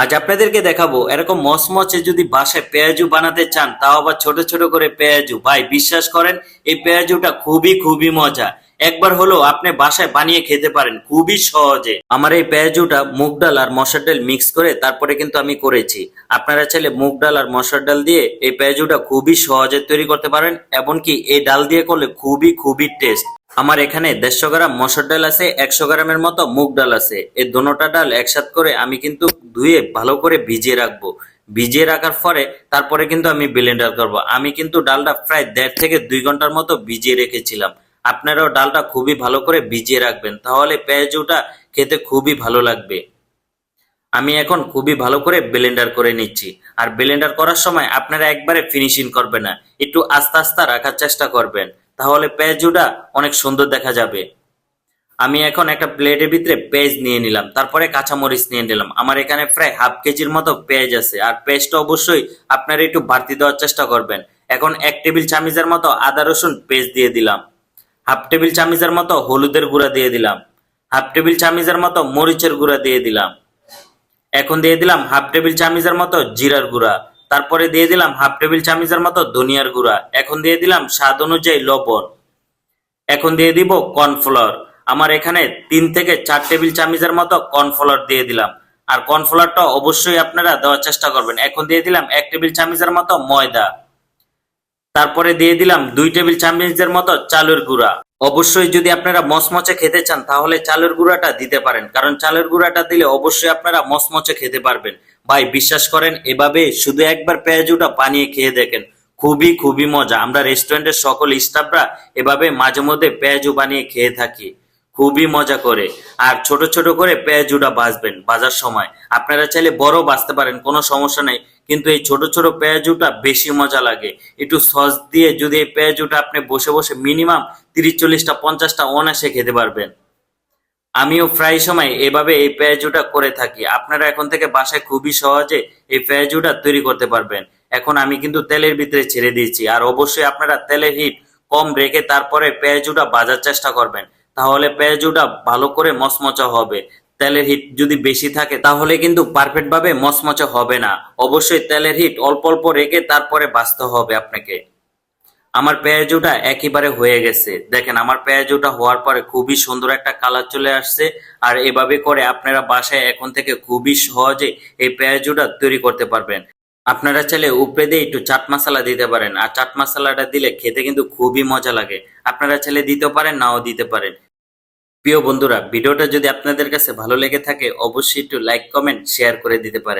আজ আপনাদেরকে দেখাবো এরকম মচমচে যদি বাসায় পেঁয়াজু বানাতে চান, তাও আবার ছোট ছোট করে পেঁয়াজু। ভাই, বিশ্বাস করেন, এই পেঁয়াজুটা খুবই খুবই মজা। একবার হলো আপনি বাসায় বানিয়ে খেতে পারেন, খুবই সহজে। আমার এই পেঁয়াজুটা মুগ ডাল আর মশার ডাল মিক্স করে তারপরে কিন্তু আমি করেছি। আপনারা চাইলে মুগ ডাল আর মশার ডাল দিয়ে এই পেঁয়াজুটা খুবই সহজে তৈরি করতে পারেন, এমনকি এই ডাল দিয়ে করলে খুবই খুবই টেস্ট আমার এখানে দেড়শো গ্রাম মসুর ডাল আছে, একশো গ্রামের মতো মুগ ডাল আছে। এই দোনোটা ডাল একসাথ করে আমি কিন্তু ধুয়ে ভালো করে ভিজিয়ে রাখব। ভিজিয়ে রাখার পরে তারপরে কিন্তু আমি ব্লেন্ডার করব। আমি কিন্তু ডালটা প্রায় দেড় থেকে দুই ঘণ্টার মতো ভিজিয়ে রেখেছিলাম। আপনারাও ডালটা খুবই ভালো করে ভিজিয়ে রাখবেন, তাহলে পেঁয়াজুটা খেতে খুবই ভালো লাগবে। আমি এখন খুবই ভালো করে ব্লেন্ডার করে নিচ্ছি। আর ব্লেন্ডার করার সময় আপনারা একবারে ফিনিশিং করবে না, একটু আস্তে আস্তে রাখার চেষ্টা করবেন। তাহলে পেঁয়াজুটা অনেক সুন্দর দেখা যাবে। আমি এখন একটা প্লেটের ভিতরে পেঁয়াজ নিয়ে নিলাম, তারপরে কাঁচামরিচ নিয়ে নিলাম। আমার এখানে প্রায় হাফ কেজির মতো পেঁয়াজ আছে, আর পেঁয়াজটা অবশ্যই আপনারা একটু বাড়তি দেওয়ার চেষ্টা করবেন। এখন এক টেবিল চামিচের মতো আদা, রসুন পেস্ট দিয়ে দিলাম। হাফ টেবিল চামিচের মতো হলুদের গুঁড়া দিয়ে দিলাম। হাফ টেবিল চামিচের মতো মরিচের গুঁড়া দিয়ে দিলাম। এখন দিয়ে দিলাম হাফ টেবিল চামিচের মতো জিরার গুঁড়া। তারপরে দিয়ে দিলাম হাফ টেবিল চামিচের মতো ধনিয়ার গুঁড়া। এখন দিয়ে দিলাম স্বাদ অনুযায়ী লবণ। এখন দিয়ে দিব কর্নফ্লাওয়ার। আমার এখানে তিন থেকে চার টেবিল চামিচের মতো কর্নফ্লাওয়ার দিয়ে দিলাম। আর কর্নফ্লাওয়ারটা অবশ্যই আপনারা দেওয়ার চেষ্টা করবেন। এখন দিয়ে দিলাম এক টেবিল চামিচের মতো ময়দা। তারপরে দিয়ে দিলাম দুই টেবিল চামচের মতো চালের গুঁড়া। অবশ্যই যদি আপনারা মচমচে খেতে চান, তাহলে চালের গুঁড়াটা দিতে পারেন। কারণ চালের গুঁড়াটা দিলে অবশ্যই আপনারা মচমচে খেতে পারবেন। ভাই, বিশ্বাস করেন, এভাবে শুধু একবার পেঁয়াজুটা বানিয়ে খেয়ে দেখেন। খুবই খুবই মজা। আমরা রেস্টুরেন্টের সকল স্টাফরা এভাবে মাঝে মধ্যে পেঁয়াজু বানিয়ে খেয়ে থাকি। খুবই মজা করে। আর ছোট ছোট করে পেঁয়াজুটা ভাজবেন বাজার সময়। আপনারা চাইলে বড় বাজতে পারেন, কোনো সমস্যা নেই। কিন্তু এই ছোট ছোট পেঁয়াজুটা বেশি মজা লাগে। একটু সস দিয়ে যদি এই পেঁয়াজুটা আপনি বসে বসে মিনিমাম তিরিশ, চল্লিশটা, পঞ্চাশটা অনাসে খেতে পারবেন। আমিও প্রায় সময় এভাবে এই পেঁয়াজুটা করে থাকি। আপনারা এখন থেকে বাসায় খুবই সহজে এই পেঁয়াজুটা তৈরি করতে পারবেন। এখন আমি কিন্তু তেলের ভিতরে ছেড়ে দিয়েছি। আর অবশ্যই আপনারা তেলের হিট কম রেখে তারপরে পেঁয়াজুটা বাজার চেষ্টা করবেন। তাহলে পেঁয়াজুটা ভালো করে মচমচা হবে। তেলের হিট যদি বেশি থাকে, তাহলে কিন্তু পারফেক্ট ভাবে মচমচা হবে না। অবশ্যই তেলের হিট অল্প অল্প রেখে তারপরে বাঁচতে হবে আপনাকে। আমার পেঁয়াজুটা একেবারে হয়ে গেছে। দেখেন, আমার পেঁয়াজুটা হওয়ার পরে খুবই সুন্দর একটা কালার চলে আসছে। আর এভাবে করে আপনারা বাসায় এখন থেকে খুবই সহজে এই পেঁয়াজুটা তৈরি করতে পারবেন। আপনারা চাইলে উপরে দিয়ে একটু চাট মশলা দিতে পারেন। আর চাট মশলাটা দিলে খেতে কিন্তু খুবই মজা লাগে। আপনারা চাইলে দিতে পারেন, নাও দিতে পারেন। প্রিয় বন্ধুরা, ভিডিওটা যদি আপনাদের কাছে ভালো লেগে থাকে, অবশ্যই একটু লাইক কমেন্ট শেয়ার করে দিতে পারেন।